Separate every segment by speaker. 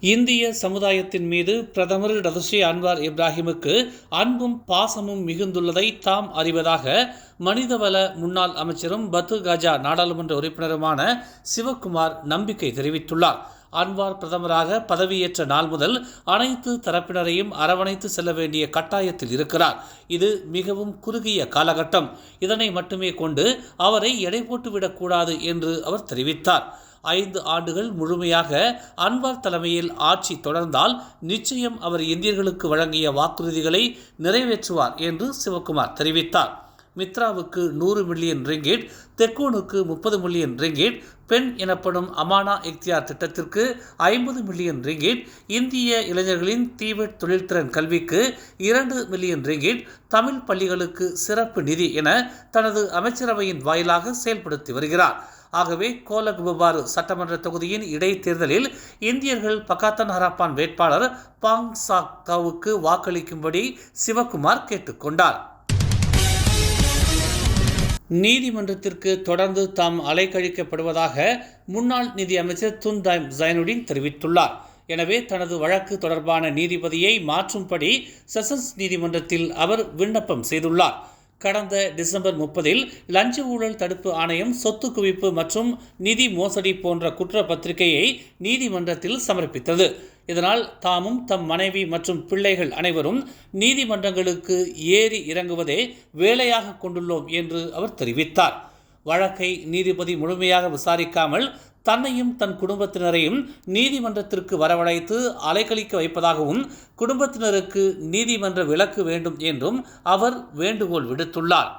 Speaker 1: இந்திய சமுதாயத்தின் மீது பிரதமர் டதஸ்ரீ அன்வார் இப்ராஹிமுக்கு அன்பும் பாசமும் மிகுந்துள்ளதை தாம் அறிவதாக மனிதவள முன்னாள் அமைச்சரும் பத்து கஜா நாடாளுமன்ற உறுப்பினருமான சிவக்குமார் நம்பிக்கை தெரிவித்துள்ளார். அன்வார் பிரதமராக பதவியேற்ற நாள் முதல் அனைத்து தரப்பினரையும் அரவணைத்து செல்ல வேண்டிய கட்டாயத்தில் இருக்கிறார். இது மிகவும் குறுகிய காலகட்டம். இதனை மட்டுமே கொண்டு அவரை எடை போட்டுவிடக்கூடாது என்று அவர் தெரிவித்தார். ஐந்து ஆண்டுகள் முழுமையாக அன்வார் தலைமையில் ஆட்சி தொடர்ந்தால் நிச்சயம் அவர் இந்தியர்களுக்கு வழங்கிய வாக்குறுதிகளை நிறைவேற்றுவார் என்று சிவகுமார் தெரிவித்தார். மித்ராவுக்கு நூறு மில்லியன் ரிங்கேட் தெக்கோனுக்கு முப்பது மில்லியன் ரிங்கேட் பெண் எனப்படும் அமானா இக்தியார் திட்டத்திற்கு ஐம்பது மில்லியன் ரிங்கேட் இந்திய இளைஞர்களின் தீவிர தொழில்திறன் கல்விக்கு இரண்டு மில்லியன் ரிங்கேட் தமிழ் பள்ளிகளுக்கு சிறப்பு நிதி என தனது அமைச்சரவையின் வாயிலாக செயல்படுத்தி வருகிறார். ஆகவே கோலக் கோலகுபாரு சட்டமன்ற தொகுதியின் இடைத்தேர்தலில் இந்தியர்கள் பகாத்தன் ஹராப்பான் வேட்பாளர் பாங் சாக்காவுக்கு வாக்களிக்கும்படி சிவகுமார் கேட்டுக்கொண்டார். நீதிமன்றத்திற்கு தொடர்ந்து தாம் அலைக்கழிக்கப்படுவதாக முன்னாள் நிதி அமைச்சர் துன்தாய் ஜைனுடின் தெரிவித்துள்ளார். எனவே தனது வழக்கு தொடர்பான நீதிபதியை மாற்றும்படி செஷன்ஸ் நீதிமன்றத்தில் அவர் விண்ணப்பம் செய்துள்ளார். கடந்த டிசம்பர் முப்பதில் லஞ்ச ஊழல் தடுப்பு ஆணையம் சொத்து குவிப்பு மற்றும் நிதி மோசடி போன்ற குற்றப்பத்திரிகையை நீதிமன்றத்தில் சமர்ப்பித்தது. இதனால் தாமும் தம் மனைவி மற்றும் பிள்ளைகள் அனைவரும் நீதிமன்றங்களுக்கு ஏறி இறங்குவதே வேலையாக கொண்டுள்ளோம் என்று அவர் தெரிவித்தார். வழக்கை நீதிபதி முழுமையாக விசாரிக்காமல் தன்னையும் தன் குடும்பத்தினரையும் நீதிமன்றத்திற்கு வரவழைத்து அலைக்கழிக்க வைப்பதாகவும் குடும்பத்தினருக்கு நீதிமன்ற விலக்கு வேண்டும் என்றும் அவர் வேண்டுகோள் விடுத்துள்ளார்.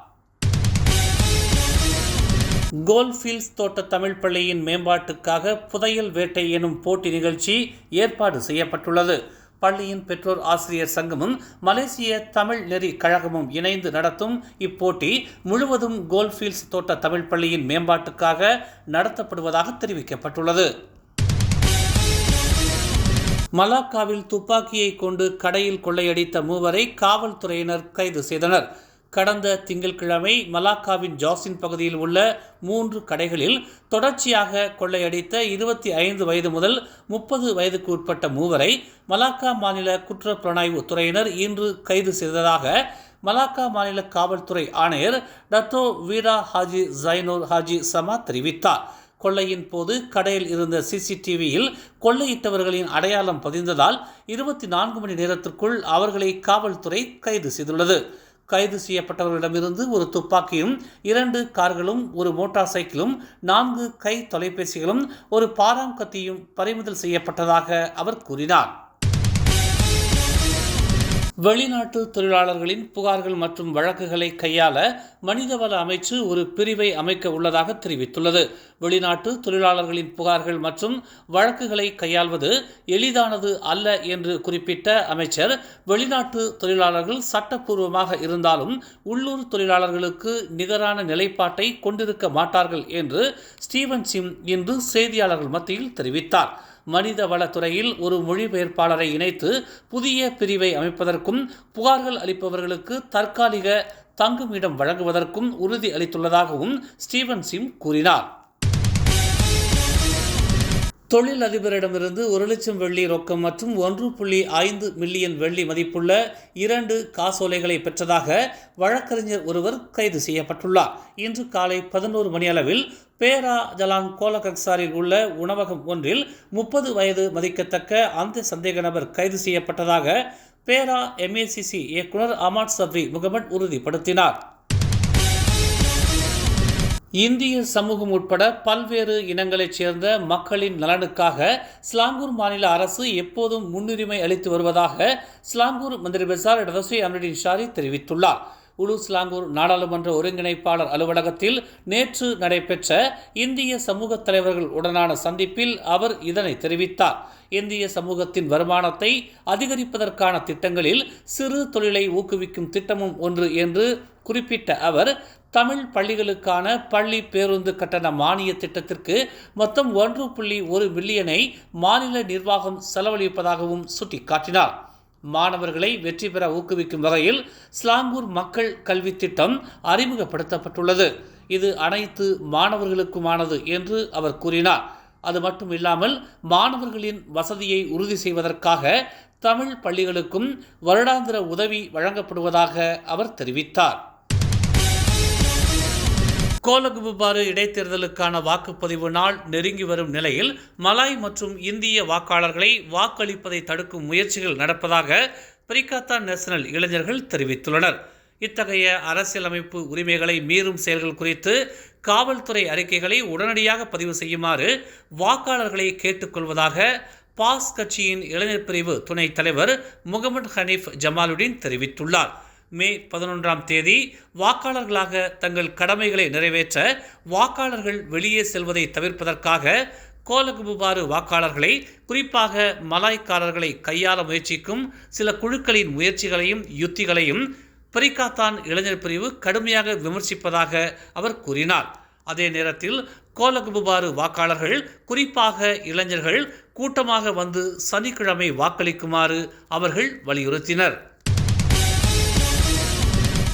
Speaker 1: கோல்ஃபீல்ட்ஸ் தோட்ட தமிழ் பள்ளியின் மேம்பாட்டுக்காக புதையல் வேட்டை எனும் போட்டி நிகழ்ச்சி ஏற்பாடு செய்யப்பட்டுள்ளது. பள்ளியின் பெற்றோர் ஆசிரியர் சங்கமும் மலேசிய தமிழ் நெறி கழகமும் இணைந்து நடத்தும் இப்போட்டி முழுவதும் கோல்ஃபீல்ட்ஸ் தோட்ட தமிழ் பள்ளியின் மேம்பாட்டுக்காக நடத்தப்படுவதாக தெரிவிக்கப்பட்டுள்ளது. மலாக்காவில் துப்பாக்கியை கொண்டு கடையில் கொள்ளையடித்த மூவரை காவல்துறையினர் கைது செய்தனர். கடந்த திங்கட்கிழமை மலாக்காவின் ஜாசின் பகுதியில் உள்ள மூன்று கடைகளில் தொடர்ச்சியாக கொள்ளையடித்த இருபத்தி ஐந்து வயது முதல் முப்பது வயதுக்கு உட்பட்ட மூவரை மலாக்கா மாநில குற்றப்புலனாய்வு துறையினர் இன்று கைது செய்ததாக மலாக்கா மாநில காவல்துறை ஆணையர் Dato Veera Haji Zainur Haji Sama தெரிவித்தார். கொள்ளையின் போது கடையில் இருந்த சிசிடிவியில் கொள்ளையிட்டவர்களின் அடையாளம் பதிந்ததால் இருபத்தி நான்கு மணி நேரத்திற்குள் அவர்களை காவல்துறை கைது செய்துள்ளது. கைது செய்யப்பட்டவர்களிடமிருந்து ஒரு துப்பாக்கியும் இரண்டு கார்களும் ஒரு மோட்டார் சைக்கிளும் நான்கு கை தொலைபேசிகளும் ஒரு பாராங்கத்தியும் பறிமுதல் செய்யப்பட்டதாக அவர் கூறினார். வெளிநாட்டு தொழிலாளர்களின் புகார்கள் மற்றும் வழக்குகளை கையாள மனிதவள அமைச்சு ஒரு பிரிவை அமைக்க உள்ளதாக தெரிவித்துள்ளது. வெளிநாட்டு தொழிலாளர்களின் புகார்கள் மற்றும் வழக்குகளை கையாள்வது எளிதானது அல்ல என்று குறிப்பிட்ட அமைச்சர் வெளிநாட்டு தொழிலாளர்கள் சட்டப்பூர்வமாக இருந்தாலும் உள்ளூர் தொழிலாளர்களுக்கு நிகரான நிலைப்பாட்டை கொண்டிருக்க மாட்டார்கள் என்று ஸ்டீவன் சிம் இன்று செய்தியாளர்கள் மத்தியில் தெரிவித்தார். மனித வளத்துறையில் ஒரு மொழிபெயர்ப்பாளரை இணைத்து புதிய பிரிவை அமைப்பதற்கும் புகார்கள் அளிப்பவர்களுக்கு தற்காலிக தங்குமிடம் வழங்குவதற்கும் உறுதி அளித்துள்ளதாகவும் ஸ்டீவன் சிம் கூறினார். தொழில் அதிபரிடமிருந்து ஒரு லட்சம் வெள்ளி ரொக்கம் மற்றும் ஒன்று புள்ளி ஐந்து மில்லியன் வெள்ளி மதிப்புள்ள இரண்டு காசோலைகளை பெற்றதாக வழக்கறிஞர் ஒருவர் கைது செய்யப்பட்டுள்ளார். இன்று காலை பதினோரு மணி அளவில் பேரா ஜலான் கோலகக்சாரில் உள்ள உணவகம் ஒன்றில் முப்பது வயது மதிக்கத்தக்க அந்த சந்தேக நபர் கைது செய்யப்பட்டதாக பேரா எம்ஏசிசி இயக்குனர் அமாட் சப்ரி முகமட் உறுதிப்படுத்தினார். இந்திய சமூகம் உட்பட பல்வேறு இனங்களைச் சேர்ந்த மக்களின் நலனுக்காக ஸ்லாங்கூர் மாநில அரசு எப்போதும் முன்னுரிமை அளித்து வருவதாக ஸ்லாங்கூர் மந்திரி பெசார் டதஸ்ரீ அம்ரடின் ஷாரி தெரிவித்துள்ளார். உலு ஸ்லாங்கூர் நாடாளுமன்ற ஒருங்கிணைப்பாளர் அலுவலகத்தில் நேற்று நடைபெற்ற இந்திய சமூக தலைவர்கள் உடனான சந்திப்பில் அவர் இதனை தெரிவித்தார். இந்திய சமூகத்தின் வருமானத்தை அதிகரிப்பதற்கான திட்டங்களில் சிறு தொழிலை ஊக்குவிக்கும் திட்டமும் ஒன்று என்று குறிப்பிட்ட அவர் தமிழ் பள்ளிகளுக்கான பள்ளி பேருந்து கட்டண மானிய திட்டத்திற்கு மொத்தம் ஒன்று புள்ளி ஒரு பில்லியனை மாநில நிர்வாகம் செலவழிப்பதாகவும் சுட்டிக்காட்டினார். மாணவர்களை வெற்றி பெற ஊக்குவிக்கும் வகையில் ஸ்லாங்கூர் மக்கள் கல்வி திட்டம் அறிமுகப்படுத்தப்பட்டுள்ளது. இது அனைத்து மாணவர்களுக்குமானது என்று அவர் கூறினார். அது மட்டும் இல்லாமல் மாணவர்களின் வசதியை உறுதி செய்வதற்காக தமிழ் பள்ளிகளுக்கும் வருடாந்திர உதவி வழங்கப்படுவதாக அவர் தெரிவித்தார். கோலகுபாறு இடைத்தேர்தலுக்கான வாக்குப்பதிவு நாள் நெருங்கி வரும் நிலையில் மலாய் மற்றும் இந்திய வாக்காளர்களை வாக்களிப்பதை தடுக்கும் முயற்சிகள் நடப்பதாக பிரிகாத்தா நேஷனல் இளைஞர்கள் தெரிவித்துள்ளனர். இத்தகைய அரசியலமைப்பு உரிமைகளை மீறும் செயல்கள் குறித்து காவல்துறை அறிக்கைகளை உடனடியாக பதிவு செய்யுமாறு வாக்காளர்களை கேட்டுக்கொள்வதாக பாஸ் கட்சியின் இளைஞர் பிரிவு துணைத் தலைவர் முகமது ஹனீஃப் ஜமாலுடீன் தெரிவித்துள்ளார். மே பதினொன்றாம் தேதி வாக்காளர்களாக தங்கள் கடமைகளை நிறைவேற்ற வாக்காளர்கள் வெளியே செல்வதை தவிர்ப்பதற்காக கோலகுபாறு வாக்காளர்களை குறிப்பாக மலாய்க்காரர்களை கையாள முயற்சிக்கும் சில குழுக்களின் முயற்சிகளையும் யுத்திகளையும் பிரிகாத்தான் இளைஞர் பிரிவு கடுமையாக விமர்சிப்பதாக அவர் கூறினார். அதே நேரத்தில் கோலகுபாறு வாக்காளர்கள் குறிப்பாக இளைஞர்கள் கூட்டமாக வந்து சனிக்கிழமை வாக்களிக்குமாறு அவர்கள் வலியுறுத்தினர்.